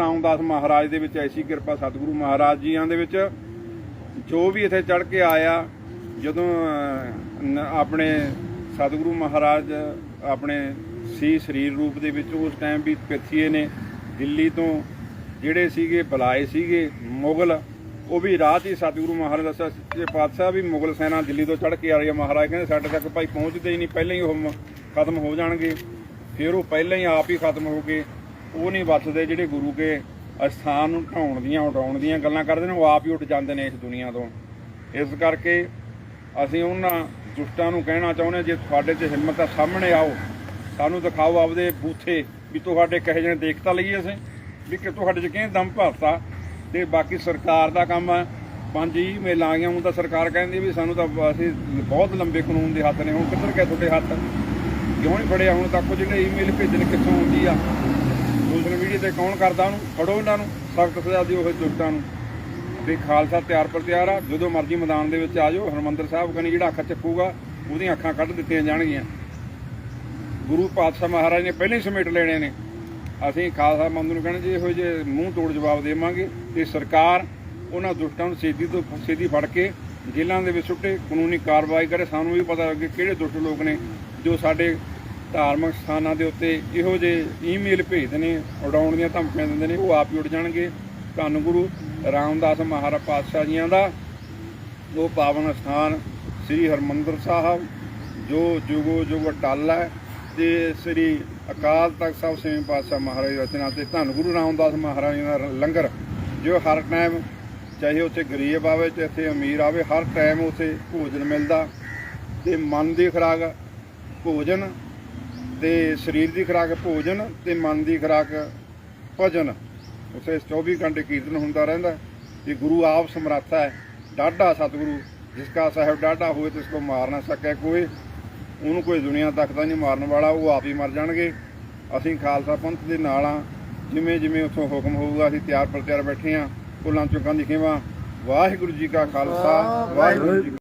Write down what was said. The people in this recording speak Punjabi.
ਰਾਮਦਾਸ ਮਹਾਰਾਜ ਦੇ ਵਿੱਚ ਐਸੀ ਕਿਰਪਾ ਸਤਿਗੁਰੂ ਮਹਾਰਾਜ ਜੀਆਂ ਦੇ ਵਿੱਚ, ਜੋ ਵੀ ਇੱਥੇ ਚੜ ਕੇ ਆਇਆ, ਜਦੋਂ ਆਪਣੇ ਸਤਿਗੁਰੂ ਮਹਾਰਾਜ, ਆਪਣੇ ਸੀ ਸਰੀਰ ਰੂਪ ਦੇ ਵਿੱਚ ਉਸ ਟਾਈਮ ਵੀ ਪਿੱਥੀਏ ਨੇ, ਦਿੱਲੀ ਤੋਂ ਜਿਹੜੇ ਸੀਗੇ, ਬੁਲਾਏ ਸੀਗੇ, ਮੁਗਲ, ਉਹ ਵੀ ਰਾਤ ਹੀ ਸਤਿਗੁਰੂ ਮਹਾਰਾਜ ਦਾ ਸੱਚੇ ਪਾਤਸ਼ਾਹ ਵੀ ਮੁਗਲ ਸੈਨਾ ਦਿੱਲੀ ਤੋਂ ਚੜ ਕੇ ਆ ਰਹੀ ਹੈ, ਮਹਾਰਾਜ ਕਹਿੰਦੇ ਸਾਡੇ ਤੱਕ ਭਾਈ ਪਹੁੰਚਦੇ ਹੀ ਨਹੀਂ, ਪਹਿਲਾਂ ਹੀ ਉਹ ਖਤਮ ਹੋ ਜਾਣਗੇ। ਫਿਰ ਉਹ ਪਹਿਲਾਂ ਹੀ ਆਪ ਹੀ ਖਤਮ ਹੋ ਗਏ। ਉਹ ਨਹੀਂ ਬਚਦੇ ਜਿਹੜੇ ਗੁਰੂ ਕੇ ਅਸਥਾਨ ਨੂੰ ਢਾਉਣ ਦੀਆਂ, ਉਡਾਉਣ ਦੀਆਂ ਗੱਲਾਂ ਕਰਦੇ ਨੇ, ਉਹ ਆਪ ਹੀ ਉੱਡ ਜਾਂਦੇ ਨੇ ਇਸ ਦੁਨੀਆ ਤੋਂ। ਇਸ ਕਰਕੇ ਅਸੀਂ ਉਹਨਾਂ ਦੁਸ਼ਟਾਂ ਨੂੰ ਕਹਿਣਾ ਚਾਹੁੰਦੇ ਜੇ ਤੁਹਾਡੇ 'ਚ ਹਿੰਮਤ ਆ, ਸਾਹਮਣੇ ਆਓ। ਸਾਨੂੰ ਦਿਖਾਓ ਆਪਦੇ ਬੂਥੇ ਵੀ ਤੁਹਾਡੇ ਕਹੇ ਜਿਹੇ ਦੇਖਤਾ ਲਈਏ ਅਸੀਂ, ਵੀ ਕਿ ਤੁਹਾਡੇ 'ਚ ਕਿਹਨੇ ਦਮ ਭਰਤਾ ਤੇ ਬਾਕੀ ਸਰਕਾਰ ਦਾ ਕੰਮ ਆ। ਪੰਜ ਈਮੇਲਾਂ ਆ ਗਈਆਂ, ਹੁਣ ਤਾਂ ਸਰਕਾਰ ਕਹਿੰਦੀ ਵੀ ਸਾਨੂੰ ਤਾਂ ਅਸੀਂ ਬਹੁਤ ਲੰਬੇ ਕਾਨੂੰਨ ਦੇ ਹੱਥ ਨੇ, ਹੁਣ ਕਿੱਧਰ ਗਏ ਤੁਹਾਡੇ ਹੱਥ? ਕਿਉਂ ਨਹੀਂ ਫੜਿਆ ਹੁਣ ਤੱਕ ਉਹ ਜਿਹੜੇ ਈਮੇਲ ਭੇਜਣ ਕਿੱਥੋਂ ਆਉਂਦੀ ਆ? ਸੋਸ਼ਲ ਮੀਡੀਆ ਤੇ ਕੌਣ ਕਰਦਾ ਉਹਨੂੰ, ਫੜੋ ਇਹਨਾਂ ਨੂੰ, ਸਖਤ ਸਜ਼ਾ ਦਿਓ ਉਹ ਦੁਸ਼ਟਾਂ ਨੂੰ। ਵੀ ਖਾਲਸਾ ਤਿਆਰ ਪਰ ਤਿਆਰ ਆ, ਜਦੋਂ ਮਰਜ਼ੀ ਮੈਦਾਨ ਦੇ ਵਿੱਚ ਆ ਜਾਓ, ਹਰਮੰਦਰ ਸਾਹਿਬ ਕਨੀ ਜਿਹੜਾ ਅੱਖ ਚੱਕੂਗਾ, ਉਹਦੀਆਂ ਅੱਖਾਂ ਕੱਢ ਦਿੱਤੀਆਂ ਜਾਣਗੀਆਂ। ਗੁਰੂ ਪਾਤਸ਼ਾਹ ਮਹਾਰਾਜ ਨੇ ਪਹਿਲਾਂ ਹੀ ਸਮੇਟ ਲੈਣੇ ਨੇ। ਅਸੀਂ ਖਾਲਸਾ ਮੰਦ ਨੂੰ ਕਹਿੰਦੇ ਜੀ, ਇਹੋ ਜਿਹੇ ਮੂੰਹ ਤੋੜ ਜਵਾਬ ਦੇਵਾਂਗੇ। ਤੇ ਸਰਕਾਰ ਉਹਨਾਂ ਦੁਸ਼ਟਾਂ ਨੂੰ ਛੇਤੀ ਤੋਂ ਛੇਤੀ ਫੜ ਕੇ ਜੇਲ੍ਹਾਂ ਦੇ ਵਿੱਚ ਸੁੱਟੇ, ਕਾਨੂੰਨੀ ਕਾਰਵਾਈ ਕਰੇ। ਸਾਨੂੰ ਵੀ ਪਤਾ ਲੱਗੇ ਕਿਹੜੇ ਦੁਸ਼ਟ ਲੋਕ ਨੇ ਜੋ ਸਾਡੇ ਧਾਰਮਿਕ ਸਥਾਨਾਂ ਦੇ ਉੱਤੇ ਇਹੋ ਜਿਹੇ ਈਮੇਲ ਭੇਜਦੇ ਨੇ, ਉਡਾਉਣ ਦੀਆਂ ਧਮਕੀਆਂ ਦਿੰਦੇ ਨੇ, ਉਹ ਆਪ ਹੀ ਉੱਡ ਜਾਣਗੇ। ਧੰਨ ਗੁਰੂ ਰਾਮਦਾਸ ਮਹਾਰਾਜ ਪਾਤਸ਼ਾਹ ਜੀਆਂ ਦਾ, ਉਹ ਪਾਵਨ ਸਥਾਨ ਸ੍ਰੀ ਹਰਮੰਦਰ ਸਾਹਿਬ, ਜੋ ਜੁਗੋ ਜੁਗ ਅਟਲ ਹੈ ਤੇ ਸ੍ਰੀ ਅਕਾਲ ਤਖਤ ਸਾਹਿਬ ਸੇਵੇਂ ਪਾਤਸ਼ਾਹ ਮਹਾਰਾਜ ਰਚਨਾ ਤੇ ਧੰਨ ਗੁਰੂ ਰਾਮਦਾਸ ਮਹਾਰਾਜ ਦਾ ਲੰਗਰ, ਜੋ ਹਰ ਟਾਈਮ ਚਾਹੇ ਉੱਥੇ ਗਰੀਬ ਆਵੇ ਤੇ ਇੱਥੇ ਅਮੀਰ ਆਵੇ, ਹਰ ਟਾਈਮ ਉੱਥੇ ਭੋਜਨ ਮਿਲਦਾ ਤੇ ਮਨ ਦੀ ਖੁਰਾਕ, ਭੋਜਨ ਤੇ ਸਰੀਰ ਦੀ ਖੁਰਾਕ, ਭੋਜਨ ਤੇ ਮਨ ਦੀ ਖੁਰਾਕ, ਭਜਨ। ਉਸੇ 24 ਘੰਟੇ ਕੀਰਤਨ ਹੁੰਦਾ ਰਹਿੰਦਾ। ਕਿ ਗੁਰੂ ਆਪ ਸਮਰੱਥਾ ਹੈ। ਡਾਢਾ ਸਤਿਗੁਰੂ, ਜਿਸ ਕਾ ਸਾਹਿਬ ਡਾਢਾ ਹੋਏ, ਤਿਸ ਕੋ ਮਾਰ ਨਾ ਸਕੇ ਕੋਈ ਉਹਨੂੰ ਕੋਈ ਦੁਨੀਆ ਤੱਕ ਤਾਂ ਨਹੀਂ ਮਾਰਨ ਵਾਲਾ, ਉਹ ਆਪ ਹੀ ਮਰ ਜਾਣਗੇ। ਅਸੀਂ ਖਾਲਸਾ ਪੰਥ ਦੇ ਨਾਲ ਆ ਜਿਵੇਂ ਜਿਵੇਂ ਉੱਥੋਂ ਹੁਕਮ ਹੋਊਗਾ, ਅਸੀਂ ਤਿਆਰ ਪਰ ਤਿਆਰ ਬੈਠੇ ਆ ਕੁਲਾਂ ਚੁੱਕਾਂ ਦੀ ਖੇਵਾ ਵਾਹਿਗੁਰੂ ਜੀ ਕਾ ਖਾਲਸਾ, ਵਾਹਿਗੁਰੂ ਜੀ